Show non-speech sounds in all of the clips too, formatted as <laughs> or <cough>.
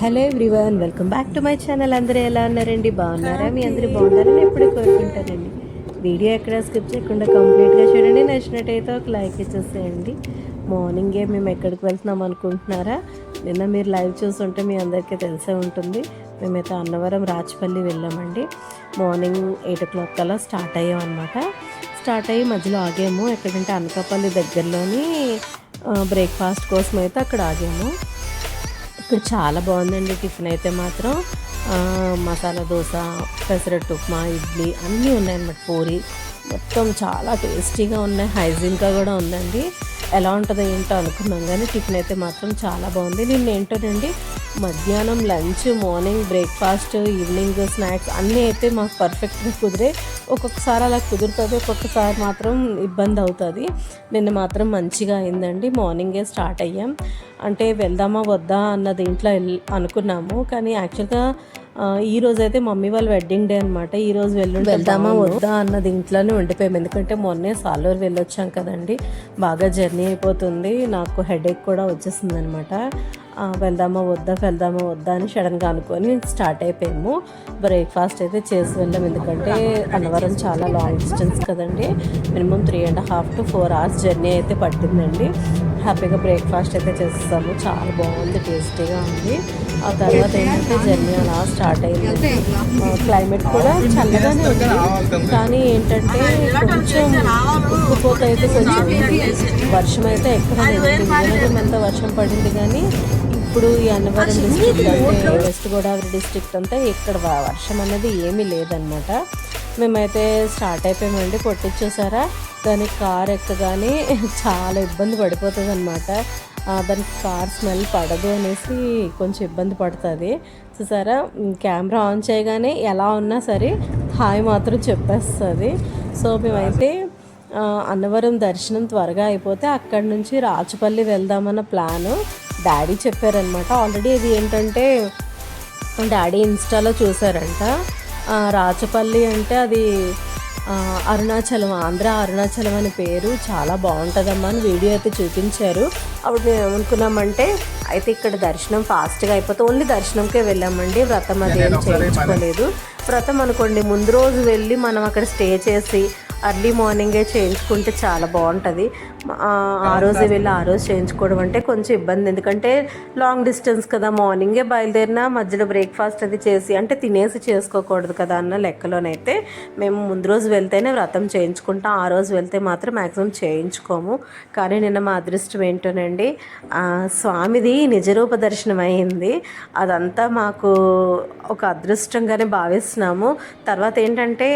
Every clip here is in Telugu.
Hello everyone welcome back to my channel. అందరూ ఎలా ఉన్నారండి? బాగున్నారా? మీ అందరూ బాగున్నారని ఎప్పుడు కోరుకుంటానండి. వీడియో ఎక్కడ స్కిప్ చేయకుండా కంప్లీట్గా చూడండి. నచ్చినట్టయితే ఒక లైక్ ఇచ్చేసేయండి. మార్నింగే మేము ఎక్కడికి వెళ్తున్నాం అనుకుంటున్నారా? నిన్న మీరు లైవ్ చూస్తుంటే మీ అందరికీ తెలిసే ఉంటుంది. మేమైతే అన్నవరం రాజపల్లి వెళ్ళామండి. మార్నింగ్ ఎయిట్ ఓ క్లాక్ కల్లా స్టార్ట్ అయ్యాం అనమాట స్టార్ట్ అయ్యి మధ్యలో ఆగాము. ఎక్కడంటే అనకాపల్లి దగ్గరలోని బ్రేక్ఫాస్ట్ కోసం అయితే అక్కడ ఆగాము. ఇక్కడ చాలా బాగుందండి టిఫిన్ అయితే మాత్రం. మసాలా దోశ పెసరట్టు ఉప్మా ఇడ్లీ అన్నీ ఉన్నాయన్నమాట. పూరి. మొత్తం చాలా టేస్టీగా ఉన్నాయి హైజీన్గా కూడా ఉందండి. ఎలా ఉంటుందో ఏంటో అనుకున్నాం కానీ టిఫిన్ అయితే మాత్రం చాలా బాగుంది. నిన్న ఏంటోనండి మధ్యాహ్నం lunch morning breakfast evening snacks అన్నీ అయితే మాకు పర్ఫెక్ట్గా కుదిరే ఒక్కొక్కసారి అలా కుదురుతుంది ఒక్కొక్కసారి మాత్రం ఇబ్బంది అవుతుంది. నిన్న మాత్రం మంచిగా అయిందండి మార్నింగే స్టార్ట్ అయ్యాం. అంటే వెళ్దామా వద్దా అన్న దీంట్లో అనుకున్నాము. కానీ యాక్చువల్గా ఆ, ఈ రోజు అయితే మమ్మీ వాళ్ళ వెడ్డింగ్ డే అనమాట ఈ రోజు వెళ్ళుంటే వెళ్దామా వద్దా అన్న దీంట్లోనే ఉండిపోయాం. ఎందుకంటే మొన్నే సాలూరు వెళ్ళొచ్చాం కదండి. బాగా జర్నీ అయిపోతుంది. నాకు హెడేక్ కూడా వచ్చేసింది అనమాట వెళ్దామా వద్దా వెళ్దామా వద్దా అని సడన్గా అనుకొని స్టార్ట్ అయిపోయాము. బ్రేక్ఫాస్ట్ అయితే చేసి వెళ్ళాం. ఎందుకంటే అన్నవరం చాలా లాంగ్ డిస్టెన్స్ కదండి. Minimum three and half to four hours journey అయితే పట్టిందండి. హ్యాపీగా బ్రేక్ఫాస్ట్ అయితే చేస్తాము చాలా బాగుంది టేస్టీగా ఉంది. ఆ తర్వాత ఏంటంటే జర్నీ అలా స్టార్ట్ అయింది. క్లైమేట్ కూడా చల్లగానే ఉంది. కానీ ఏంటంటే కొంచెం ఉక్కుపోత అయితే కొంచెం వర్షం అయితే ఎక్కడ లేదు ఎంత వర్షం పడింది కానీ ఇప్పుడు ఈ అన్నవరం డిస్ట్రిక్ట్ అంటే వెస్ట్ గోదావరి డిస్ట్రిక్ట్ అంతా ఇక్కడ వర్షం అనేది ఏమీ లేదనమాట మేమైతే స్టార్ట్ అయిపోయామండి కొట్టించేసారా దానికి కార్ ఎక్కగానే చాలా ఇబ్బంది పడిపోతుంది అనమాట దానికి కార్ స్మెల్ పడదు అనేసి కొంచెం ఇబ్బంది పడుతుంది. చూసారా? కెమెరా ఆన్ చేయగానే ఎలా ఉన్నా సరే హాయ్ మాత్రం చెప్పేస్తుంది. సో మేమైతే అన్నవరం దర్శనం త్వరగా అయిపోతే అక్కడి నుంచి రాచపల్లి వెళ్దామన్న ప్లాను డాడీ చెప్పారనమాట ఆల్రెడీ ఇది ఏంటంటే డాడీ ఇన్స్టాలో చూసారంట రాచపల్లి అంటే అది అరుణాచలం ఆంధ్ర అరుణాచలం అనే పేరు. చాలా బాగుంటుందమ్మా అని వీడియో అయితే చూపించారు. అప్పుడు మేము ఏమనుకున్నామంటే అయితే ఇక్కడ దర్శనం ఫాస్ట్గా అయిపోతే ఓన్లీ దర్శనంకే వెళ్ళామండి. వ్రతం అది ఏం చేయించుకోలేదు. వ్రతం అనుకోండి ముందు రోజు వెళ్ళి మనం అక్కడ స్టే చేసి అర్లీ మార్నింగే చేయించుకుంటే చాలా బాగుంటుంది. ఆ రోజే వెళ్ళి ఆ రోజు చేయించుకోవడం అంటే కొంచెం ఇబ్బంది. ఎందుకంటే లాంగ్ డిస్టెన్స్ కదా మార్నింగే బయలుదేరినా మధ్యలో బ్రేక్ఫాస్ట్ అది చేసి అంటే తినేసి చేసుకోకూడదు కదా అన్న లెక్కలోనైతే మేము ముందు రోజు వెళ్తేనే వ్రతం చేయించుకుంటాం. ఆ రోజు వెళ్తే మాత్రం మ్యాక్సిమం చేయించుకోము. కానీ నిన్న మా అదృష్టం ఏంటోనండి స్వామిది నిజరూప దర్శనం అయింది. అదంతా మాకు ఒక అదృష్టంగానే భావిస్తున్నాము. తర్వాత ఏంటంటే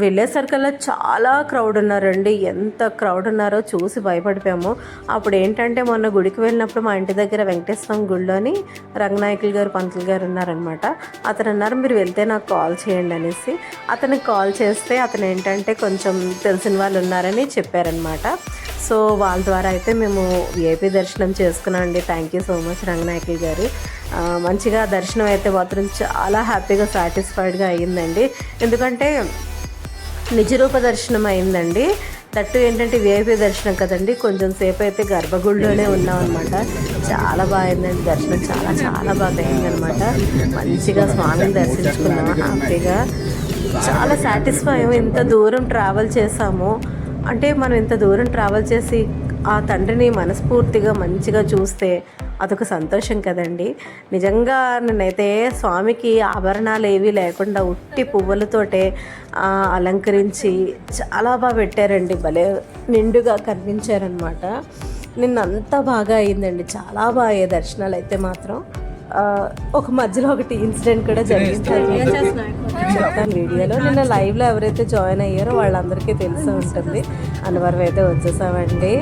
వెళ్ళేసరికల్లా చాలా క్రౌడ్ ఉన్నారండి. ఎంత క్రౌడ్ ఉన్నారో చూసి భయపడిపోయాము. అప్పుడు ఏంటంటే మొన్న గుడికి వెళ్ళినప్పుడు మా ఇంటి దగ్గర వెంకటేశ్వరం గుడిలోని రంగనాయకులు గారు పంతులు గారు ఉన్నారనమాట అతను అన్నారు మీరు వెళ్తే నాకు కాల్ చేయండి అనేసి. అతనికి కాల్ చేస్తే అతను ఏంటంటే కొంచెం తెలిసిన వాళ్ళు ఉన్నారని చెప్పారనమాట సో వాళ్ళ ద్వారా అయితే మేము ఏపీ దర్శనం చేసుకున్నాం అండి. Thank you so much Ranganayakulu గారు. మంచిగా దర్శనం అయితే మాత్రం చాలా హ్యాపీగా సాటిస్ఫైడ్గా అయ్యిందండి. ఎందుకంటే నిజరూప దర్శనం అయిందండి తట్టు ఏంటంటే విఐపి దర్శనం కదండి. కొంచెం సేపు అయితే గర్భగుడిలోనే ఉన్నాం అనమాట చాలా బాగా అయిందండి దర్శనం. చాలా చాలా బాగా అయిందనమాట మంచిగా స్వామిని దర్శించుకున్నాం. హ్యాపీగా. చాలా సాటిస్ఫై ఇంత దూరం ట్రావెల్ చేసాము అంటే మనం ఇంత దూరం ట్రావెల్ చేసి ఆ తండ్రిని మనస్ఫూర్తిగా మంచిగా చూస్తే అదొక సంతోషం కదండి. నిజంగా నేనైతే స్వామికి ఆభరణాలు ఏవి లేకుండా ఉట్టి పువ్వులతోటే అలంకరించి చాలా బాగా పెట్టారండి. భలే నిండుగా కనిపించారనమాట నిన్న అంతా బాగా అయిందండి. చాలా బాగా అయ్యాయి దర్శనాలు అయితే మాత్రం ఒక మధ్యలో ఒకటి ఇన్సిడెంట్ కూడా జరిగింది చెప్తాను వీడియోలో నిన్న లైవ్లో ఎవరైతే జాయిన్ అయ్యారో వాళ్ళందరికీ తెలిసి ఉంటుంది. అన్నవరం అయితే వచ్చేసామండి.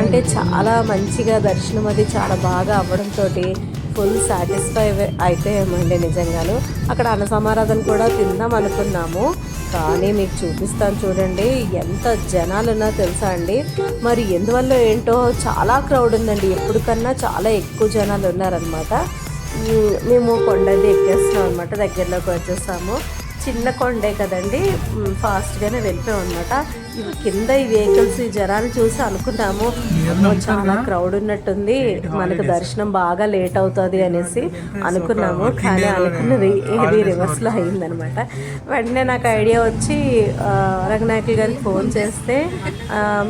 అంటే చాలా మంచిగా దర్శనం అది చాలా బాగా అవ్వడంతో ఫుల్ సాటిస్ఫై అయితే ఏమండి నిజంగాను. అక్కడ అన్న సమారాధన కూడా తిందాం అనుకున్నాము. కానీ మీకు చూపిస్తాను చూడండి ఎంత జనాలు ఉన్నా తెలుసా అండి? మరి ఎందువల్ల ఏంటో చాలా క్రౌడ్ ఉందండి. ఎప్పటికన్నా చాలా ఎక్కువ జనాలు ఉన్నారనమాట మేము కొండది ఎక్కేస్తున్నాం అనమాట దగ్గరలోకి వచ్చేసాము. చిన్న కొండే కదండి. ఫాస్ట్గానే వెళ్ళిపోయాం అనమాట కింద ఈ వెహికల్స్ ఈ జనాలు చూసి అనుకున్నాము. చాలా క్రౌడ్ ఉన్నట్టుంది. మనకు దర్శనం బాగా లేట్ అవుతుంది అనేసి అనుకున్నాము. కానీ అనుకున్నది ఏది రివర్స్లో అయిందనమాట. వెంటనే నాకు ఐడియా వచ్చి రంగనాయకులు గారికి ఫోన్ చేస్తే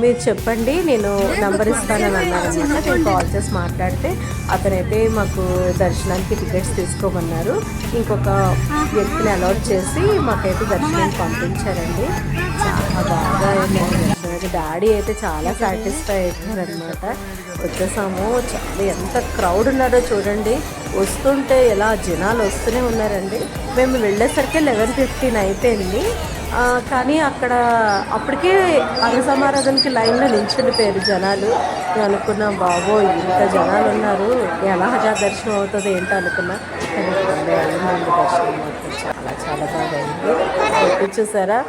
మీరు చెప్పండి నేను నంబర్ ఇస్తానని అన్నారనమాట నేను కాల్ చేసి మాట్లాడితే అతనైతే మాకు దర్శనానికి టికెట్స్ తీసుకోమన్నారు. ఇంకొక వ్యక్తిని అలౌట్ చేసి మాకైతే దర్శనం పంపించారండి. చాలా బాగా అయిందండి డాడీ అయితే చాలా సాటిస్ఫై అయిపోయారనమాట వచ్చేసాము. చాలా ఎంత క్రౌడ్ ఉన్నారో చూడండి. వస్తుంటే ఎలా జనాలు వస్తూనే ఉన్నారండి. మేము వెళ్ళేసరికి లెవెన్ ఫిఫ్టీన్ అయిపోయింది. కానీ అక్కడ అప్పటికే అన్నసమారాధనకి లైన్లో నిల్చుండిపోయారు జనాలు. నేను అనుకున్నా బాబోయ్ ఇంత జనాలు ఉన్నారు. ఎలా హజా దర్శనం అవుతుంది ఏంటో అనుకున్నా. కానీ దర్శనం చాలా చాలా బాగా అయింది. చూసారా?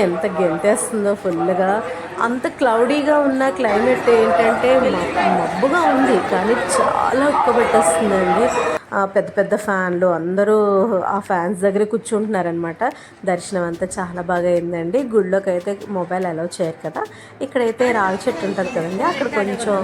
ఎంత గెంతేస్తుందో ఫుల్గా. అంత క్లౌడీగా ఉన్న క్లైమేట్ ఏంటంటే మబ్బుగా ఉంది కానీ చాలా ఉక్కబెట్టేస్తుందండి. పెద్ద పెద్ద ఫ్యాన్లు అందరూ ఆ ఫ్యాన్స్ దగ్గర కూర్చుంటున్నారనమాట దర్శనం అంతా చాలా బాగా అయిందండి. గుడిలోకి అయితే మొబైల్ అలౌ చేయరు కదా. ఇక్కడైతే రావి చెట్టు ఉంటుంది కదండి. అక్కడ కొంచెం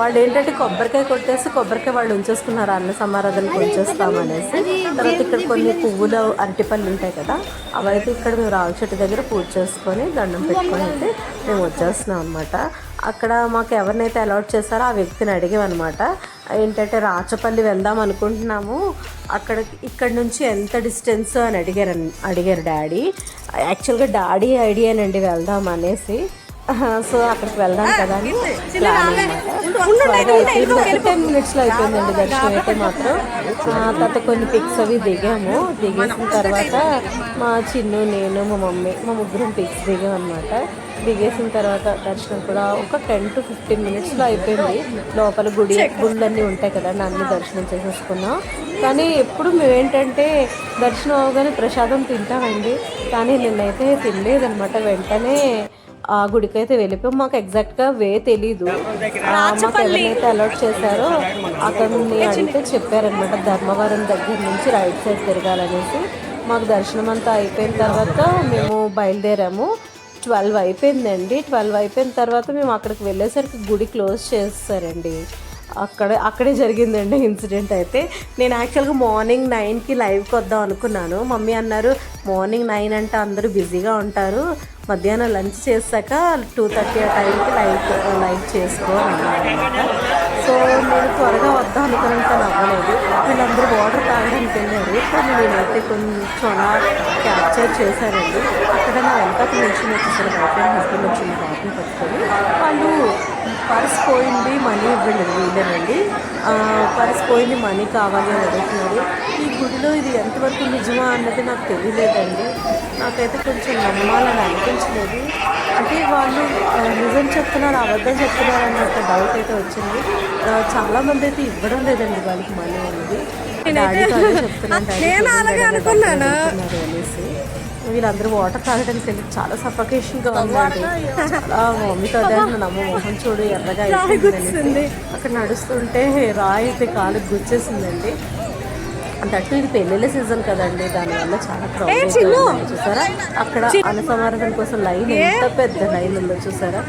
వాళ్ళు ఏంటంటే కొబ్బరికాయ కొట్టేసి కొబ్బరికాయ వాళ్ళు ఉంచేసుకున్నారు. అన్న సమారాధనకు ఉంచేస్తామనేసి తర్వాత ఇక్కడ కొన్ని పువ్వులు అరటిపళ్ళు ఉంటాయి కదా. అవైతే ఇక్కడ మేము రావి చెట్టు దగ్గర పూజ చేసుకొని దండం పెట్టుకొని అయితే మేము వచ్చేస్తున్నాం అనమాట అక్కడ మాకు ఎవరినైతే అలౌట్ చేస్తారో ఆ వ్యక్తిని అడిగామన్నమాట. ఏంటంటే రాచపల్లి వెళ్దాం అనుకుంటున్నాము. అక్కడ ఇక్కడ నుంచి ఎంత డిస్టెన్స్ అని అడిగారు అడిగారు డాడీ. యాక్చువల్గా డాడీ ఐడియానండి వెళ్దాం అనేసి. సో అక్కడికి వెళ్దాం కదా అని టెన్ మినిట్స్లో అయిపోయిందండి దర్శనం అయితే మాత్రం. తర్వాత కొన్ని పిక్స్ అవి దిగాము. దిగేసిన తర్వాత మా చిన్ను నేను మా మమ్మీ మా ముగ్గురం పిక్స్ దిగాం అనమాట దిగేసిన తర్వాత దర్శనం కూడా ఒక టెన్ టు ఫిఫ్టీన్ మినిట్స్లో అయిపోయింది. లోపల గుడి గుళ్ళన్నీ ఉంటాయి కదండి అన్ని దర్శనం చేసేసుకున్నాం. కానీ ఎప్పుడు మేమేంటంటే దర్శనం అవగానే ప్రసాదం తింటామండి. కానీ నిన్నైతే తినలేదనమాట వెంటనే ఆ గుడికి అయితే వెళ్ళిపోయాం. మాకు ఎగ్జాక్ట్గా వే తెలీదు. మాకు ఎవరైతే అలౌట్ చేశారో అతన్ని అడిగితే చెప్పారనమాట ధర్మవరం దగ్గర నుంచి రైట్ సైడ్ తిరగాలనేసి. మాకు దర్శనం అంతా అయిపోయిన తర్వాత మేము బయలుదేరాము. ట్వెల్వ్ అయిపోయిందండి. ట్వెల్వ్ అయిపోయిన తర్వాత మేము అక్కడికి వెళ్ళేసరికి గుడి క్లోజ్ చేస్తారండి అక్కడ అక్కడే జరిగిందండి ఇన్సిడెంట్ అయితే. నేను యాక్చువల్గా మార్నింగ్ నైన్కి లైవ్కి వద్దాం అనుకున్నాను. మమ్మీ అన్నారు మార్నింగ్ నైన్ అంటే అందరూ బిజీగా ఉంటారు. మధ్యాహ్నం లంచ్ చేశాక టూ థర్టీ ఆ టైంకి లైట్ లైట్ చేసుకో సో నేను త్వరగా వద్దాం అనుకున్నంత అవ్వలేదు వీళ్ళందరూ వాటర్ తాగడానికి వెళ్ళారు. కానీ నేనైతే కొంచెం అలా క్యాప్చర్ చేశానండి అక్కడ నా వెనకాల నుంచి వచ్చేసరి వైఫ్ హస్బెండ్ వచ్చిన బాబుని పట్టుకొని వాళ్ళు పర్స్ పోయింది మనీ ఇవ్వండి వీళ్ళేనండి పర్స్ పోయింది మనీ కావాలి అని అడుగుతున్నారు. ఈ గుడిలో ఇది ఎంతవరకు నిజమా అన్నది నాకు తెలియలేదండి. నాకైతే కొంచెం నమ్మాలని అనిపించలేదు. అంటే వాళ్ళు నిజం చెప్తున్నారు అబద్ధం చెప్తున్నారు అన్నట్టు డౌట్ అయితే వచ్చింది. ఆ, చాలా మంది అయితే ఇవ్వడం లేదండి వాళ్ళకి మనీ అనేది. <laughs> అనుకున్నాను. అనేసి. వీళ్ళందరూ వాటర్ తాగడానికి వెళ్ళి చాలా సఫకేషన్గా ఉందండి చాలా మమ్మీతో అమ్మ మొహం చూడు ఎర్రగా అయిపోయింది అక్కడ నడుస్తుంటే రాయి అయితే కాలుకి గుచ్చేసిందండి. దట్టు ఇది పెళ్ళిళ్ళ సీజన్ కదండి దానివల్ల చాలా క్రౌడ్ చూసారా? అక్కడ అన్నసమారాధన కోసం లైన్ ఎంత పెద్ద లైన్ ఉందో చూసారా?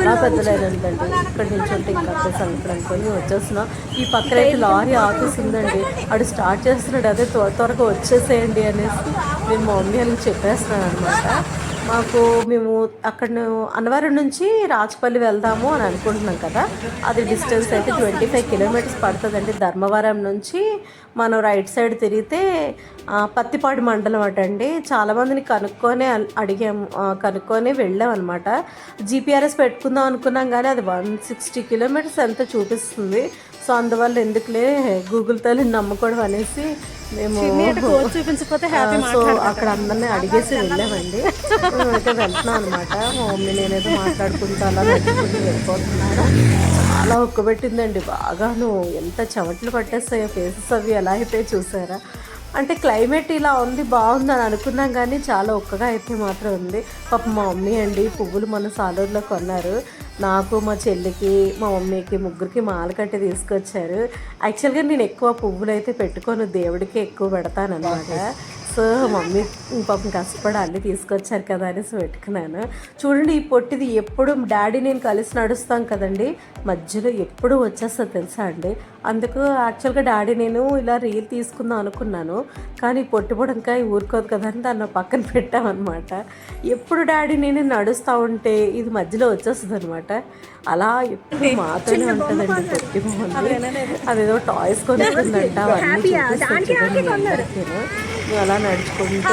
చాలా పెద్ద లైన్ ఉందండి. ఇక్కడ నుంచి ఉంటే ఇంకా అక్కడ సంగతి అనుకొని వచ్చేస్తున్నాం. ఈ పక్కన అయితే లారీ ఆఫీస్ ఉందండి. అడు స్టార్ట్ చేస్తున్నాడు. అదే త్వర త్వరగా వచ్చేసేయండి అనేసి నేను మా మమ్మీ అని చెప్పేస్తున్నాను అనమాట మాకు మేము అక్కడ అన్నవరం నుంచి రాజపల్లి వెళ్దాము అని అనుకుంటున్నాం కదా. అది డిస్టెన్స్ అయితే ట్వంటీ ఫైవ్ కిలోమీటర్స్ పడుతుందండి. ధర్మవరం నుంచి మనం రైట్ సైడ్ తిరిగితే పత్తిపాడు మండలం అటండి. చాలామందిని కనుక్కొని అల్- అడిగాము కనుక్కొని వెళ్ళాం అనమాట జీపీఆర్ఎస్ పెట్టుకుందాం అనుకున్నాం కానీ అది వన్ సిక్స్టీ కిలోమీటర్స్ ఎంత చూపిస్తుంది. సో అందువల్ల ఎందుకులే గూగుల్ తల్లిని నమ్ముకోవడం అనేసి మేము చూపించకపోతే సో అక్కడ అందరినీ అడిగేసి వెళ్ళామండి. మేమైతే వెళ్తున్నాం అనమాట మా మమ్మీ నేనైతే మాట్లాడుకుంటా అలా నడుచుకుంటూ వెళ్ళిపోతున్నాను. చాలా ఉక్కబెట్టిందండి బాగాను ఎంత చెమటలు పట్టేస్తాయో ఫేసెస్ అవి ఎలా అయిపోయి చూసారా? అంటే క్లైమేట్ ఇలా ఉంది బాగుందని అనుకున్నాం కానీ చాలా ఒక్కగా అయితే మాత్రం ఉంది. పాప మా మమ్మీ అండి పువ్వులు మన సాలూరులో కొన్నారు. నాకు మా చెల్లికి మా మమ్మీకి ముగ్గురికి మాల కట్టి తీసుకొచ్చారు. యాక్చువల్గా నేను ఎక్కువ పువ్వులు అయితే పెట్టుకోను దేవుడికి ఎక్కువ పెడతాను అనమాట సో మమ్మీ పాపం కష్టపడాలి తీసుకొచ్చారు కదా అనేసి పెట్టుకున్నాను చూడండి ఈ పొట్టిది ఎప్పుడు డాడీ నేను కలిసి నడుస్తాం కదండి మధ్యలో ఎప్పుడు వచ్చేస్తా తెలుసా అండి? అందుకు యాక్చువల్గా డాడీ నేను ఇలా రీల్ తీసుకుందాం అనుకున్నాను కానీ పొట్టి పొడంకాయ ఊరుకోదు కదా అని దాన్ని పక్కన పెట్టామన్నమాట. ఎప్పుడు డాడీ నేను నడుస్తూ ఉంటే ఇది మధ్యలో వచ్చేస్తుంది అనమాట అలా ఎప్పుడు మాతోనే ఉంటుందండి బాగుంది అదేదో టాయ్స్ కొనుక్కుందంట అవన్నీ. మేము అలా నడుచుకుంటూ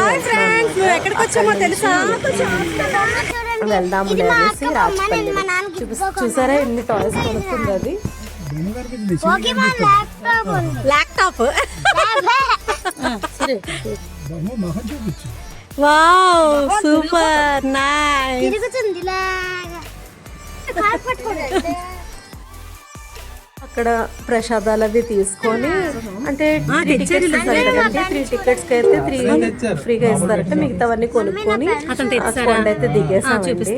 వెళ్దాము అనేసి రాజపల్లి చూసారా ఎన్ని టాయ్స్ కొనుక్కుంది అది? ల్యాప్టాప్ వావ్ సూపర్ నైస్ తిరుగుతుంది అక్కడ ప్రసాదాలు అవి తీసుకొని అంటే త్రీ టికెట్స్ త్రీ కి అయితే త్రీ ఫ్రీగా ఇస్తారంటే. మిగతావన్నీ కొనుక్కొని కొండ అయితే దిగేసామండి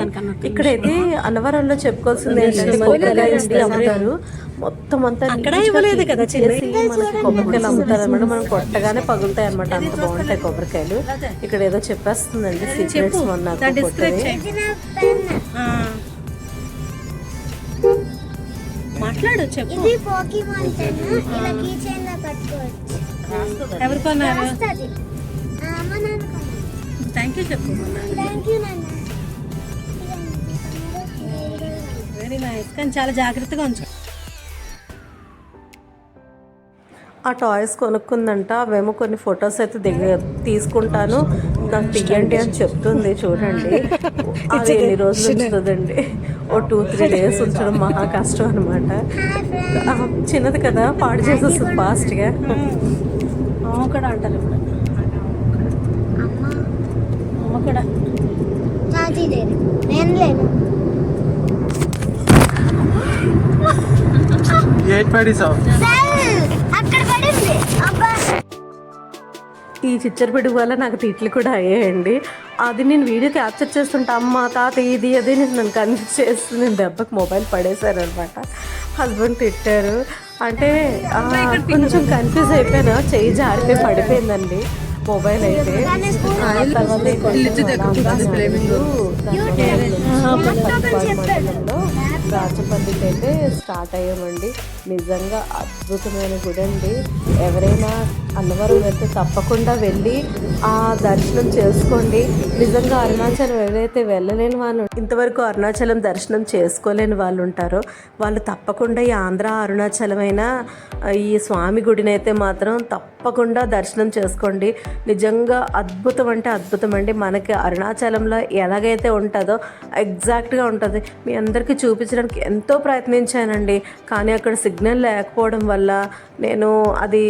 ఇక్కడైతే అన్నవరంలో చెప్పుకోవాల్సింది ఏంటంటే కొబ్బరికాయలు అమ్ముతారు. మొత్తం అంతా అక్కడ ఇవ్వలేదు కదా చేసి మనకి కొబ్బరికాయలు అమ్ముతారు అనమాట మనం కొట్టగానే పగులుతాయి అనమాట అంత బాగుంటాయి కొబ్బరికాయలు. ఇక్కడ ఏదో చెప్పేస్తుందండి. సీక్రెట్స్ మొన్న మాట్లాడు చెప్పు. ఇది పోకీమాన్ పెన్ ఇలా కీ చైన్ లా కట్టుకోవచ్చు ఎవరు కొన్నారు? వస్తుంది అమ్మ నాన్న థ్యాంక్ యూ చెప్పు థ్యాంక్ యూ నాన్న. వెరీ నైస్ కానీ చాలా జాగ్రత్తగా ఉంచు. ఆ టాయ్స్ కొనుక్కుందంట. అవేమో కొన్ని ఫొటోస్ అయితే దిగ తీసుకుంటాను. నాకు తీయండి అని చెప్తుంది చూడండి. <laughs> అది ఎన్ని రోజులు ఉంచుతుందండి? ఓ టూ త్రీ డేస్ ఉంచడం మహా కష్టం అనమాట చిన్నది కదా పాడు చేసేస్తుంది ఫాస్ట్గా. అమ్మ కూడా అంటారు ఇప్పుడు. అమ్మ కూడా. చాచీ లేదు. నేను లేను. ఎయిట్ పడేసావు? అక్కడ పడింది. అబ్బా. ఈ చిచ్చర పిడుగు వల్ల నాకు తిట్లు కూడా అయ్యాయండి. అది నేను వీడియో క్యాప్చర్ చేస్తుంటే అమ్మ తాత ఇది అది నేను నన్ను కన్విన్స్ చేస్తుంది నేను దెబ్బకి మొబైల్ పడేశారనమాట. హస్బెండ్ తిట్టారు. అంటే కొంచెం కన్ఫ్యూజ్ అయిపోయినా. చెయ్యి జారిపోయి పడిపోయిందండి మొబైల్ అయితే. ఆ తర్వాత మండలంలో రాచపల్లికి అయితే స్టార్ట్ అయ్యామండి. నిజంగా అద్భుతమైన గుడి అండి. ఎవరైనా అన్నవరం వెళ్తే తప్పకుండా వెళ్ళి ఆ దర్శనం చేసుకోండి. నిజంగా అరుణాచలం ఎవరైతే వెళ్ళలేని వాళ్ళు ఇంతవరకు అరుణాచలం దర్శనం చేసుకోలేని వాళ్ళు ఉంటారో వాళ్ళు తప్పకుండా ఈ ఆంధ్ర అరుణాచలమైన ఈ స్వామి గుడిని అయితే మాత్రం తప్పకుండా దర్శనం చేసుకోండి. నిజంగా అద్భుతం అంటే అద్భుతం అండి. మనకి అరుణాచలంలో ఎలాగైతే ఉంటుందో ఎగ్జాక్ట్గా ఉంటుంది. మీ అందరికీ చూపించడానికి ఎంతో ప్రయత్నించానండి. కానీ అక్కడ సిగ్నల్ లేకపోవడం వల్ల నేను అది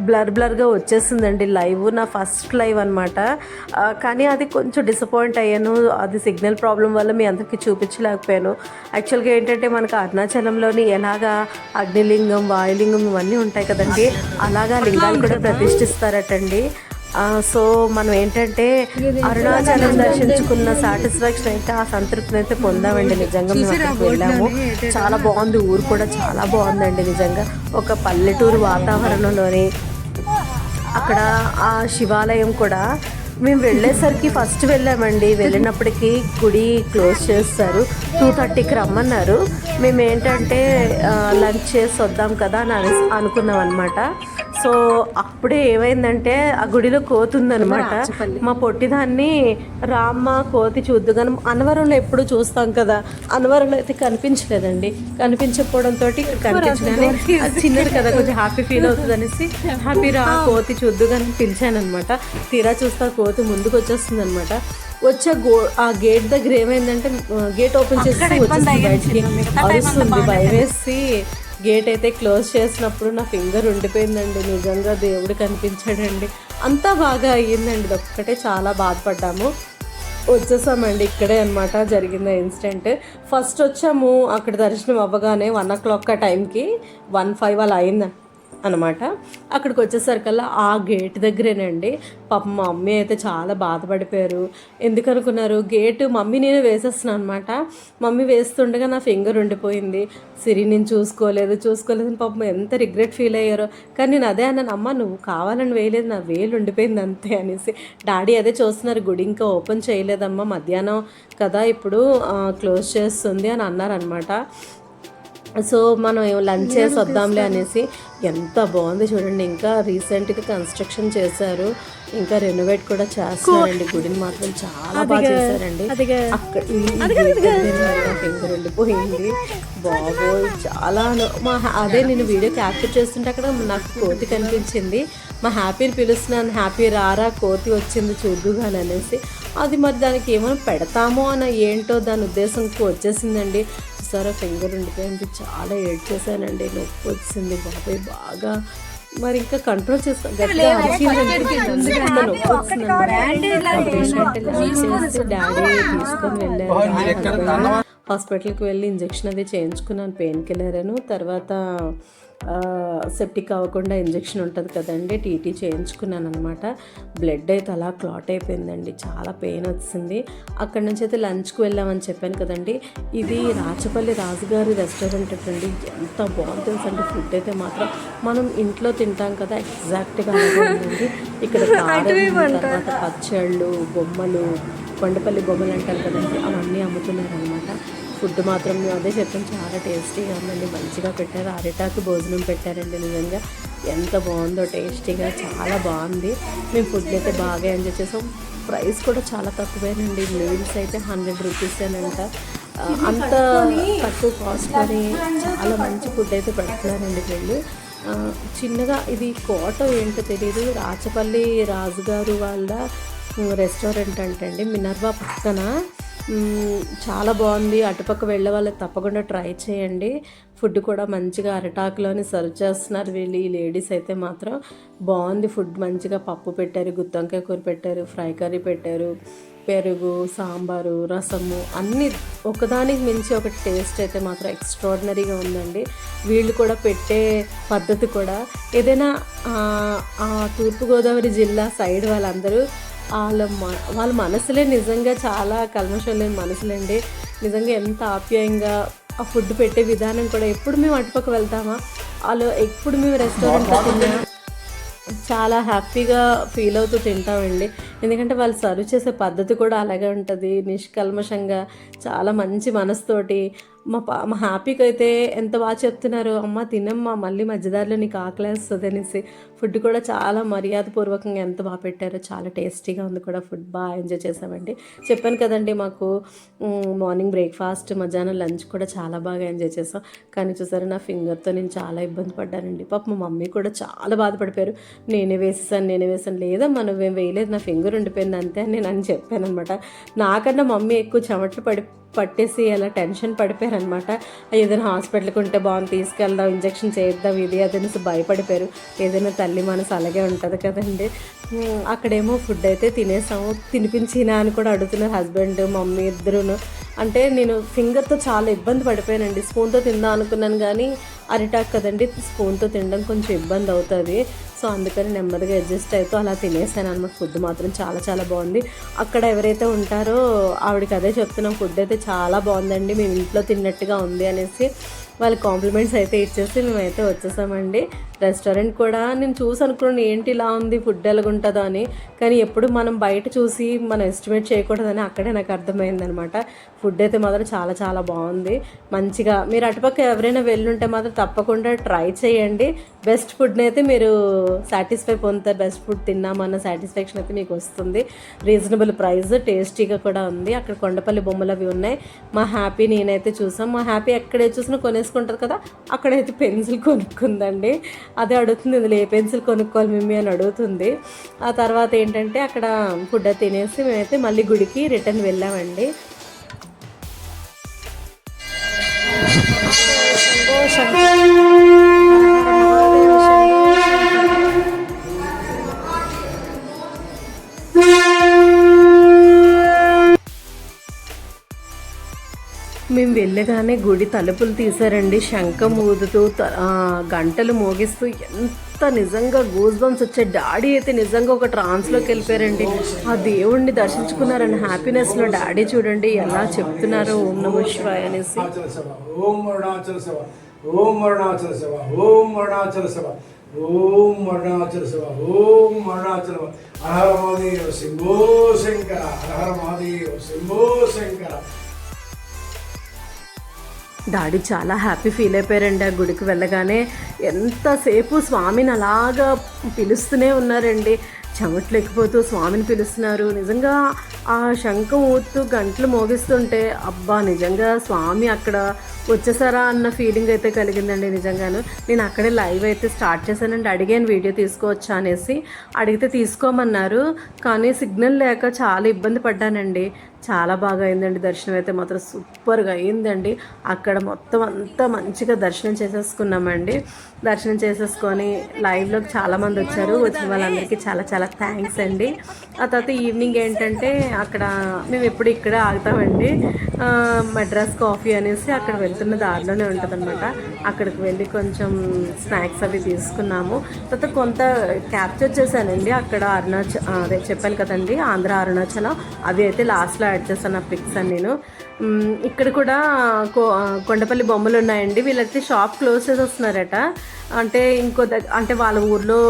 బ్లర్ బ్లర్గా వచ్చేసిందండి లైవ్ నా ఫస్ట్ లైవ్ అనమాట కానీ అది కొంచెం డిసప్పాయింట్ అయ్యాను. అది సిగ్నల్ ప్రాబ్లం వల్ల మీ అందరికీ చూపించలేకపోయాను. యాక్చువల్గా ఏంటంటే మనకు అరుణాచలంలోని ఎలాగా అగ్నిలింగం వాయులింగం ఇవన్నీ ఉంటాయి కదండి. అలాగా లింగాలు కూడా ప్రతిష్ఠిస్తారటండి. సో మనం ఏంటంటే అరుణాచలం దర్శించుకున్న సాటిస్ఫాక్షన్ అయితే ఆ సంతృప్తిని అయితే పొందామండి నిజంగా మేము అక్కడికి వెళ్ళాము. చాలా బాగుంది ఊరు కూడా చాలా బాగుందండి నిజంగా. ఒక పల్లెటూరు వాతావరణంలోని అక్కడ ఆ శివాలయం కూడా మేము వెళ్ళేసరికి ఫస్ట్ వెళ్ళామండి. వెళ్ళినప్పటికీ గుడి క్లోజ్ చేస్తారు. టూ థర్టీకి రమ్మన్నారు. మేము ఏంటంటే లంచ్ చేసి వద్దాం కదా అని అనుకున్నాం అనమాట సో అప్పుడే ఏమైందంటే ఆ గుడిలో కోతి ఉందన్నమాట మా పొట్టిదాన్ని రామ్మ కోతి చూద్దు కానీ అన్నవరంలో ఎప్పుడు చూస్తాం కదా అన్నవరంలో అయితే కనిపించలేదండి. కనిపించకపోవడంతో ఇక్కడ కనిపించగానే చిన్నది కదా కొంచెం హ్యాపీ ఫీల్ అవుతుంది అనేసి హ్యాపీ రా కోతి చూద్దు కానీ పిలిచాను అనమాట తీరా చూస్తా కోతి ముందుకు వచ్చేస్తుంది అనమాట వచ్చే గో ఆ గేట్ దగ్గర ఏమైందంటే గేట్ ఓపెన్ చేసి వచ్చేస్తుంది బయటికి. అరుస్తుంది భయం వేసి. గేట్ అయితే క్లోజ్ చేసినప్పుడు నా ఫింగర్ ఉండిపోయిందండి. నిజంగా దేవుడు కనిపించాడండి. అంతా బాగా అయ్యిందండి. ఇది ఒక్కటే చాలా బాధపడ్డాము. వచ్చేసామండి. ఇక్కడే అనమాట జరిగింది ఇన్సిడెంట్. ఫస్ట్ వచ్చాము. అక్కడ దర్శనం అవ్వగానే వన్ ఓ క్లాక్ ఆ టైంకి వన్ ఫైవ్ అలా అయిందండి. అనమాట. అక్కడికి వచ్చేసరికల్లా ఆ గేట్ దగ్గరేనండి. పాపం మా మమ్మీ అయితే చాలా బాధపడిపోయారు. ఎందుకనుకున్నారు? గేటు గేట్ మమ్మీ నేను వేసేస్తున్నాను అనమాట. మమ్మీ వేస్తుండగా నా ఫింగర్ ఉండిపోయింది. సిరి నేను చూసుకోలేదు చూసుకోలేదు పాపం ఎంత రిగ్రెట్ ఫీల్ అయ్యారో. కానీ నేను అదే అన్నాను అమ్మ నువ్వు కావాలని వేయలేదు నా వేలు ఉండిపోయింది అంతే అనేసి. డాడీ అదే చూస్తున్నారు గుడి ఇంకా ఓపెన్ చేయలేదమ్మా మధ్యాహ్నం కదా ఇప్పుడు క్లోజ్ చేస్తుంది అని అన్నారనమాట. సో మనం లంచ్ చేసి వద్దాంలే అనేసి ఎంత బాగుంది చూడండి. ఇంకా రీసెంట్గా కన్స్ట్రక్షన్ చేశారు. ఇంకా రెనోవేట్ కూడా చేస్తున్నారండి. గుడిని మాత్రం చాలా బాగా చేశారండి. అక్కడ ఉండిపోయింది బాబోయ్ చాలా మా అదే నేను వీడియో క్యాప్చర్ చేస్తుంటే అక్కడ నాకు కోతి కనిపించింది. మా హ్యాపీని పిలుస్తున్నాను. హ్యాపీ రారా కోతి వచ్చింది చూద్దుగాని అనేసి. అది మరి దానికి ఏమైనా పెడతామో అని ఏంటో దాని ఉద్దేశంకి వచ్చేసిందండి. చూసారా ఫింగర్ ఉండిపోయింది చాలా ఏడ్ చేశానండి నొప్పి వచ్చింది బాబాయ్ బాగా మరి ఇంకా కంట్రోల్ చేస్తాం గట్టిగా అరిచిందండి. అంత నొప్పి వచ్చిందండి. పేషెంట్ ఇలా చేసి డాడీ తీసుకొని వెళ్ళారు హాస్పిటల్కి వెళ్ళి ఇంజెక్షన్ అది చేయించుకున్నాను పెయిన్ కిల్లర్ అను తర్వాత సెప్టిక్ అవ్వకుండా ఇంజెక్షన్ ఉంటుంది కదండి టీటీ చేయించుకున్నాను అనమాట బ్లడ్ అయితే అలా క్లాట్ అయిపోయిందండి చాలా పెయిన్ వచ్చింది. అక్కడ నుంచి అయితే లంచ్కి వెళ్ళామని చెప్పాను కదండి. ఇది రాచపల్లి రాజుగారి రెస్టారెంట్ అండి ఎంత బాగుంటుంది అంటే ఫుడ్ అయితే మాత్రం. మనం ఇంట్లో తింటాం కదా ఎగ్జాక్ట్గా ఉందండి. ఇక్కడ <laughs> తర్వాత పచ్చళ్ళు బొమ్మలు కొండపల్లి బొమ్మలు అంటారు కదండి అవన్నీ అమ్ముతున్నారు అనమాట ఫుడ్ మాత్రం అదే చెప్పాను చాలా టేస్టీగా ఉందండి మంచిగా పెట్టారు. అరిటాకు భోజనం పెట్టారండి నిజంగా. ఎంత బాగుందో టేస్టీగా చాలా బాగుంది. మేము ఫుడ్ అయితే బాగా ఎంజాయ్ చేసాం. ప్రైస్ కూడా చాలా తక్కువేనండి. మీల్స్ అయితే హండ్రెడ్ రూపీసేనంట ఆ, అంత తక్కువ కాస్ట్ అని చాలా మంచి ఫుడ్ అయితే పెడుతున్నారండి వీళ్ళు. చిన్నగా ఇది కోట ఏంటో తెలియదు రాచపల్లి రాజుగారు వాళ్ళ రెస్టారెంట్ రెస్టారెంట్ అంటండి. మినర్వా పక్కన. చాలా బాగుంది. అటుపక్క వెళ్ళే వాళ్ళకి తప్పకుండా ట్రై చేయండి. ఫుడ్ కూడా మంచిగా అరటాకులోని సర్వ్ చేస్తున్నారు వీళ్ళు. ఈ లేడీస్ అయితే మాత్రం బాగుంది. ఫుడ్ మంచిగా పప్పు పెట్టారు గుత్తొంకాయ కూర పెట్టారు ఫ్రై కర్రీ పెట్టారు పెరుగు సాంబారు రసము అన్నీ ఒకదానికి మించి ఒక టేస్ట్ అయితే మాత్రం ఎక్స్ట్రాడినరీగా ఉందండి. వీళ్ళు కూడా పెట్టే పద్ధతి కూడా ఏదైనా తూర్పుగోదావరి జిల్లా సైడ్ వాళ్ళందరూ వాళ్ళ వాళ్ళ మనసులే నిజంగా చాలా కల్మషం లేని మనసులండి. నిజంగా ఎంత ఆప్యాయంగా ఆ ఫుడ్ పెట్టే విధానం కూడా ఎప్పుడు మేము అటుపక్క వెళ్తామా? వాళ్ళు ఎప్పుడు మేము రెస్టారెంట్లో తిన్నా చాలా హ్యాపీగా ఫీల్ అవుతూ తింటామండి. ఎందుకంటే వాళ్ళు సర్వ్ చేసే పద్ధతి కూడా అలాగే ఉంటుంది. నిష్కల్మషంగా చాలా మంచి మనసుతోటి మా పా మా హ్యాపీకి అయితే ఎంత బాగా చెప్తున్నారు అమ్మ తినమ్మా మళ్ళీ మధ్యదారిలో నీకు ఆకలేస్తుంది అనేసి ఫుడ్ కూడా చాలా మర్యాదపూర్వకంగా ఎంత బాగా పెట్టారో చాలా టేస్టీగా ఉంది కూడా ఫుడ్. బాగా ఎంజాయ్ చేసామండి. చెప్పాను కదండి మాకు మార్నింగ్ బ్రేక్ఫాస్ట్ మధ్యాహ్నం లంచ్ కూడా చాలా బాగా ఎంజాయ్ చేసాం. కానీ చూసారా నా ఫింగర్తో నేను చాలా ఇబ్బంది పడ్డానండి. పాప మా మమ్మీ కూడా చాలా బాధపడిపోయారు. నేనే వేసేసాను నేనే వేసాను లేదమ్మా నువ్వేం వేయలేదు నా ఫింగర్ ఉండిపోయింది అంతే అని నేను అని చెప్పాను అనమాట నాకన్నా మమ్మీ ఎక్కువ చెమట్లు పడి పట్టేసి అలా టెన్షన్ పడిపోయారనమాట ఏదైనా హాస్పిటల్కి ఉంటే బాగుంది తీసుకెళ్దాం ఇంజెక్షన్ చేద్దాం ఇది అదనేసి భయపడిపోయారు. ఏదైనా తల్లి మనసు అలాగే ఉంటుంది కదండి. అక్కడేమో ఫుడ్ అయితే తినేసాము. తినిపించినా అని కూడా అడుగుతున్నారు హస్బెండ్ మమ్మీ ఇద్దరును. అంటే నేను ఫింగర్తో చాలా ఇబ్బంది పడిపోయానండి. స్పూన్తో తిందాం అనుకున్నాను కానీ అరిటాక్ కదండి స్పూన్తో తినడం కొంచెం ఇబ్బంది అవుతుంది. సో అందుకని నెమ్మదిగా అడ్జస్ట్ అవుతూ అలా తినేసాను అనమాట ఫుడ్ మాత్రం చాలా చాలా బాగుంది. అక్కడ ఎవరైతే ఉంటారో ఆవిడకి అదే చెప్తున్నాం ఫుడ్ అయితే చాలా బాగుందండి మేము ఇంట్లో తిన్నట్టుగా ఉంది అనేసి. వాళ్ళ కాంప్లిమెంట్స్ అయితే ఇచ్చేసి మేమైతే వచ్చేసామండి. రెస్టారెంట్ కూడా నేను చూసి అనుకున్నాను ఏంటి ఇలా ఉంది ఫుడ్ ఎలాగుంటుందో అని. కానీ ఎప్పుడు మనం బయట చూసి మనం ఎస్టిమేట్ చేయకూడదని అక్కడే నాకు అర్థమైందనమాట. ఫుడ్ అయితే మాత్రం చాలా చాలా బాగుంది. మంచిగా మీరు అటుపక్క ఎవరైనా వెళ్ళుంటే మాత్రం తప్పకుండా ట్రై చేయండి. బెస్ట్ ఫుడ్ని అయితే మీరు సాటిస్ఫై పొందుతారు. బెస్ట్ ఫుడ్ తిన్నామన్న సాటిస్ఫాక్షన్ అయితే మీకు వస్తుంది. రీజనబుల్ ప్రైస్ టేస్టీగా కూడా ఉంది. అక్కడ కొండపల్లి బొమ్మలు అవి ఉన్నాయి. మా హ్యాపీ నేనైతే చూసాం. మా హ్యాపీ ఎక్కడే చూసినా కొనేసుకుంటుంది కదా అక్కడైతే పెన్సిల్ కొనుక్కుందండి. అదే అడుగుతుంది ఇందులో ఏ పెన్సిల్ కొనుక్కోవాలి మిమ్మీ? అని అడుగుతుంది. ఆ తర్వాత ఏంటంటే అక్కడ ఫుడ్ తినేసి మేమైతే మళ్ళీ గుడికి రిటర్న్ వెళ్ళామండి. మేము వెళ్ళగానే గుడి తలుపులు తీశారండి. శంఖం ఊదుతూ గంటలు మోగిస్తూ ఎంత నిజంగా గూజ్ బంప్స్ వచ్చే డాడీ అయితే నిజంగా ఒక ట్రాన్స్లోకి వెళ్ళిపోయారండి. ఆ దేవుణ్ణి దర్శించుకున్నారని హ్యాపీనెస్లో డాడీ చూడండి ఎలా చెప్తున్నారు ఓం నమ శివాయ అనేసి. ఓం అరుణాచల శివ ఓం అరుణాచల శివ ఓం అరుణాచల శివ ఓం అరుణాచల శివ ఓం అరుణాచల హర మహాదేవ శంభో శంకర హర మహాదేవ శంభో శంకర. డాడీ చాలా హ్యాపీ ఫీల్ అయిపోయారండి ఆ గుడికి వెళ్ళగానే. ఎంతసేపు స్వామిని అలాగా పిలుస్తూనే ఉన్నారండి. చెమట్లు స్వామిని పిలుస్తున్నారు. నిజంగా ఆ శంఖం ఊతూ గంటలు మోగిస్తుంటే అబ్బా నిజంగా స్వామి అక్కడ వచ్చేసారా అన్న ఫీలింగ్ అయితే కలిగిందండి నిజంగాను. నేను అక్కడే లైవ్ అయితే స్టార్ట్ చేశానండి. అడిగాను వీడియో తీసుకోవచ్చా అనేసి. అడిగితే తీసుకోమన్నారు. కానీ సిగ్నల్ లేక చాలా ఇబ్బంది పడ్డానండి. చాలా బాగా అయిందండి. దర్శనం అయితే మాత్రం సూపర్గా అయిందండి. అక్కడ మొత్తం అంతా మంచిగా దర్శనం చేసేసుకున్నామండి. దర్శనం చేసేసుకొని లైవ్లోకి చాలామంది వచ్చారు. వచ్చిన వాళ్ళందరికీ చాలా చాలా థ్యాంక్స్ అండి. ఆ తర్వాత ఈవినింగ్ ఏంటంటే అక్కడ మేము ఎప్పుడు ఇక్కడే ఆగుతామండి. మద్రాస్ కాఫీ అనేసి అక్కడ వెళ్తున్న దారిలోనే ఉంటుందన్నమాట. అక్కడికి వెళ్ళి కొంచెం స్నాక్స్ అవి తీసుకున్నాము. తర్వాత కొంత క్యాప్చర్ చేశానండి. అక్కడ అరుణాచల్ అదే చెప్పాను కదండి. ఆంధ్ర అరుణాచలం. అవి అయితే లాస్ట్లో యాడ్ చేస్తాను ఆ పిక్స్ అని నేను. ఇక్కడ కూడా కొండపల్లి బొమ్మలు ఉన్నాయండి. వీళ్ళైతే షాప్ క్లోజ్ చేసి వస్తున్నారట. అంటే ఇంకో దగ్గ అంటే వాళ్ళ ఊర్లో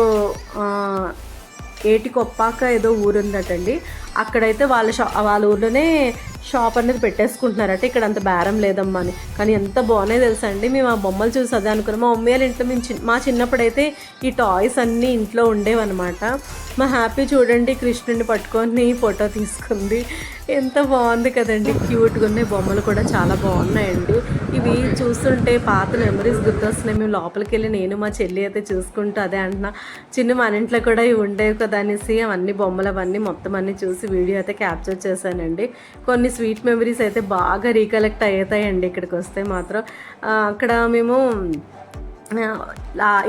ఏటి కొప్పాక ఏదో ఊరు ఉందటండి. అక్కడైతే వాళ్ళ షా వాళ్ళ ఊర్లోనే షాప్ అనేది పెట్టేసుకుంటున్నారట. ఇక్కడ అంత బేరం లేదమ్మా అని. కానీ ఎంత బాగున్నాయి తెలుసా అండి. మేము ఆ బొమ్మలు చూసి అదే అనుకున్నాం. మా మమ్మీ వాళ్ళ ఇంట్లో మేము చిన్న మా చిన్నప్పుడైతే ఈ టాయ్స్ అన్నీ ఇంట్లో ఉండేవన్నమాట. మా హ్యాపీ చూడండి కృష్ణుడిని పట్టుకొని ఫోటో తీసుకుంది. ఎంత బాగుంది కదండి. క్యూట్గా ఉన్నాయి. బొమ్మలు కూడా చాలా బాగున్నాయండి. ఇవి చూస్తుంటే పాత మెమరీస్ గుర్తొస్తున్నాయి. మేము లోపలికి వెళ్ళి నేను మా చెల్లి అయితే చూసుకుంటూ అదే అంటున్నా. చిన్న మన ఇంట్లో కూడా ఇవి ఉండేవి కదా అనేసి అవన్నీ బొమ్మలు అవన్నీ మొత్తం అన్నీ చూసి వీడియో అయితే క్యాప్చర్ చేశానండి. కొన్ని స్వీట్ మెమరీస్ అయితే బాగా రీకలెక్ట్ అవుతాయండి ఇక్కడికి వస్తే మాత్రం. అక్కడ మేము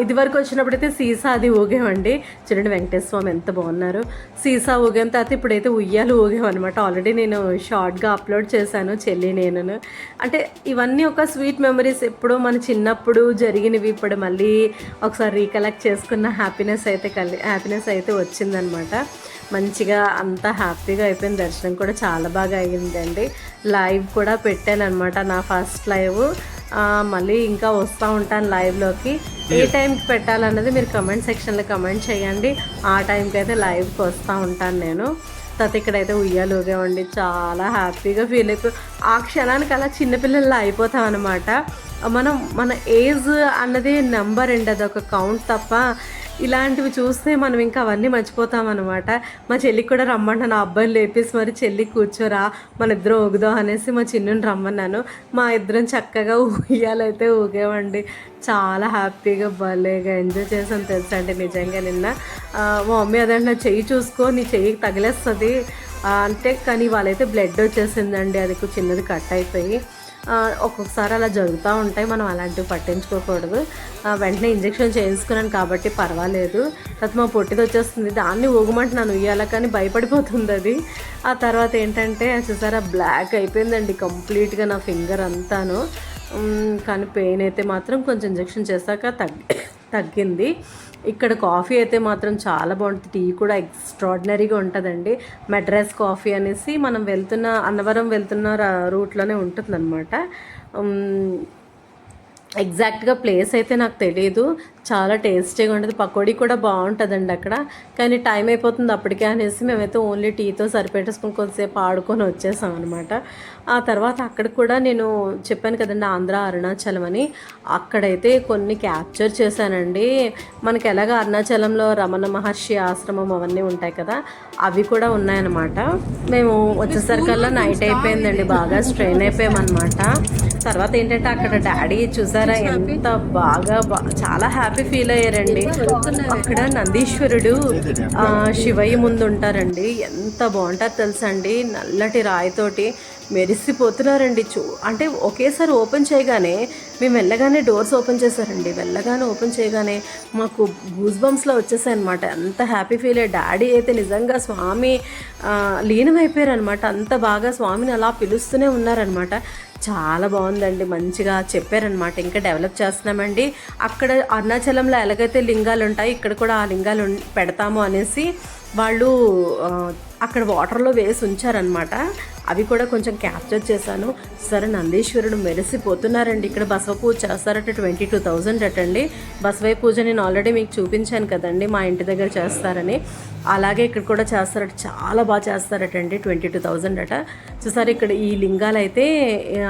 ఇది వరకు వచ్చినప్పుడైతే సీసా అది ఊగామండి చూడండి వెంకటేశ్వర స్వామి ఎంత బాగున్నారు. సీసా ఊగిన తర్వాత ఇప్పుడైతే ఉయ్యాలు ఊగాం అనమాట ఆల్రెడీ నేను షార్ట్గా అప్లోడ్ చేశాను చెల్లి నేను అంటే ఇవన్నీ ఒక స్వీట్ మెమరీస్. ఎప్పుడో మన చిన్నప్పుడు జరిగినవి ఇప్పుడు మళ్ళీ ఒకసారి రీకలెక్ట్ చేసుకున్న హ్యాపీనెస్ అయితే కలి హ్యాపీనెస్ అయితే వచ్చిందనమాట మంచిగా అంతా హ్యాపీగా అయిపోయింది. దర్శనం కూడా చాలా బాగా అయ్యిందండి. లైవ్ కూడా పెట్టాను అనమాట నా ఫస్ట్ లైవ్. మళ్ళీ ఇంకా వస్తూ ఉంటాను లైవ్లోకి ఏ టైంకి పెట్టాలన్నది మీరు కమెంట్ సెక్షన్లో కమెంట్ చేయండి. ఆ టైంకి అయితే లైవ్కి వస్తూ ఉంటాను నేను. తర్వాత ఇక్కడైతే ఉయ్యాలు ఊగామండి చాలా హ్యాపీగా ఫీల్ అయిపో ఆ క్షణానికి అలా చిన్నపిల్లల్లో అయిపోతాం అనమాట మనం మన ఏజ్ అన్నది నెంబర్ అండి అది ఒక కౌంట్ తప్ప ఇలాంటివి చూస్తే మనం ఇంకా అవన్నీ మర్చిపోతాం అనమాట మా చెల్లికి కూడా రమ్మన్నాను నా అబ్బాయిని లేపేసి మరి చెల్లి కూర్చోరా మన ఇద్దరం ఊగుదాం అనేసి మా చిన్నుని రమ్మన్నాను. మా ఇద్దరం చక్కగా ఊయాలైతే ఊగేవండి. చాలా హ్యాపీగా భలేగా ఎంజాయ్ చేసాం తెలుసా అంటే నిజంగా నిన్న. మా మమ్మీ అదంటే చెయ్యి చూసుకో నీ చెయ్యి తగిలేస్తుంది. అంతే అంటే కానీ వాళ్ళైతే బ్లడ్ వచ్చేసిందండి అది చిన్నది కట్ అయిపోయి. ఒక్కొక్కసారి అలా జరుగుతూ ఉంటాయి. మనం అలాంటివి పట్టించుకోకూడదు. ఆ, వెంటనే ఇంజెక్షన్ చేయించుకున్నాను కాబట్టి పర్వాలేదు. తర్వాత మా పొట్టిది వచ్చేస్తుంది. దాన్ని ఊగమంటున్నాను. ఉయ్యాల కానీ భయపడిపోతుంది అది. ఆ తర్వాత ఏంటంటే చూసారా బ్లాక్ అయిపోయిందండి కంప్లీట్గా నా ఫింగర్ అంతాను. కానీ పెయిన్ అయితే మాత్రం కొంచెం ఇంజెక్షన్ చేశాక తగ్గి తగ్గింది. ఇక్కడ కాఫీ అయితే మాత్రం చాలా బాగుంటుంది. టీ కూడా ఎక్స్ట్రాడినరీగా ఉంటుందండి. మెడ్రాస్ కాఫీ అనేసి మనం వెళ్తున్న అన్నవరం వెళ్తున్న రూట్లోనే ఉంటుందన్నమాట. ఉమ్, ఎగ్జాక్ట్గా ప్లేస్ అయితే నాకు తెలియదు చాలా టేస్టీగా ఉంటుంది. పకోడీ కూడా బాగుంటుందండి అక్కడ. కానీ టైం అయిపోతుంది అప్పటికే అనేసి మేమైతే ఓన్లీ టీతో సరిపెట్టేసుకుని కొద్దిసేపు ఆడుకొని వచ్చేసాం అనమాట ఆ తర్వాత అక్కడ కూడా నేను చెప్పాను కదండి ఆంధ్ర అరుణాచలం అని. అక్కడైతే కొన్ని క్యాప్చర్ చేశానండి. మనకి ఎలాగ అరుణాచలంలో రమణ మహర్షి ఆశ్రమం అవన్నీ ఉంటాయి కదా అవి కూడా ఉన్నాయన్నమాట. మేము వచ్చేసరికల్లా నైట్ అయిపోయిందండి బాగా స్ట్రెయిన్ అయిపోయామన్నమాట. తర్వాత ఏంటంటే అక్కడ డాడీ చూసారా ఎంత బాగా చాలా హ్యాపీ ఫీల్ అయ్యారండి. అక్కడ నందీశ్వరుడు శివయ్య ముందు ఉంటారండి ఎంత బాగుంటారు తెలుసా అండి నల్లటి రాయితోటి. మెరిసిపోతున్నారండి. చూ అంటే ఒకేసారి ఓపెన్ చేయగానే మేము వెళ్ళగానే డోర్స్ ఓపెన్ చేశారండి. వెళ్ళగానే ఓపెన్ చేయగానే మాకు గూస్ బంప్స్లో వచ్చేసాయి అనమాట అంత హ్యాపీ ఫీల్ అయ్యి డాడీ అయితే నిజంగా స్వామి లీనమైపోయారు అనమాట అంత బాగా స్వామిని అలా పిలుస్తూనే ఉన్నారనమాట చాలా బాగుందండి మంచిగా చెప్పారనమాట ఇంకా డెవలప్ చేస్తున్నామండి. అక్కడ అరుణాచలంలో ఎలాగైతే లింగాలు ఉంటాయి ఇక్కడ కూడా ఆ లింగాలు పెడతాము అనేసి వాళ్ళు అక్కడ వాటర్లో వేసి ఉంచారనమాట అవి కూడా కొంచెం క్యాప్చర్ చేశాను. సరే నందీశ్వరుడు మెరిసిపోతున్నారండి. ఇక్కడ బసవ పూజ చేస్తారట ట్వంటీ టూ థౌజండ్ అటండి. బసవై పూజ నేను ఆల్రెడీ మీకు చూపించాను కదండి మా ఇంటి దగ్గర చేస్తారని. అలాగే ఇక్కడ కూడా చేస్తారట చాలా బాగా చేస్తారటండి ట్వంటీ టూ థౌజండ్ అట. చూసారు ఇక్కడ ఈ లింగాలు అయితే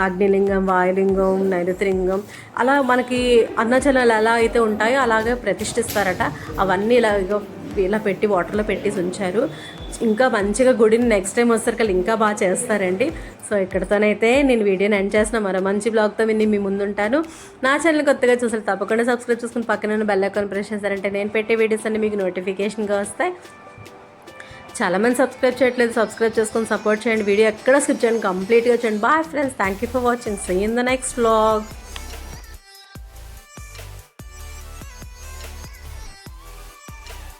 అగ్నిలింగం వాయులింగం నైరుతిలింగం అలా మనకి అన్నచలాలు ఎలా అయితే ఉంటాయో అలాగే ప్రతిష్ఠిస్తారట. అవన్నీ ఇలాగ ఇలా పెట్టి వాటర్లో పెట్టేసి ఉంచారు. ఇంకా మంచిగా గుడిని నెక్స్ట్ టైం వస్తారు ఇంకా బాగా చేస్తారండి. సో ఇక్కడతోనైతే నేను వీడియోని ఎండ్ చేసిన మరో మంచి బ్లాగ్తో నేను మీ ముందుంటాను. నా ఛానల్ కొత్తగా చూసారు తప్పకుండా సబ్స్క్రైబ్ చేసుకుని పక్కన ఉన్న బెల్ ఐకాన్ ప్రెస్ చేశారంటే నేను పెట్టే వీడియోస్ అన్ని మీకు నోటిఫికేషన్గా వస్తాయి. చాలామంది సబ్స్క్రైబ్ చేయట్లేదు. సబ్స్క్రైబ్ చేసుకొని సపోర్ట్ చేయండి. వీడియో ఎక్కడ స్కిప్ చేయండి కంప్లీట్గా చేయండి bye friends thank you for watching see in the next blog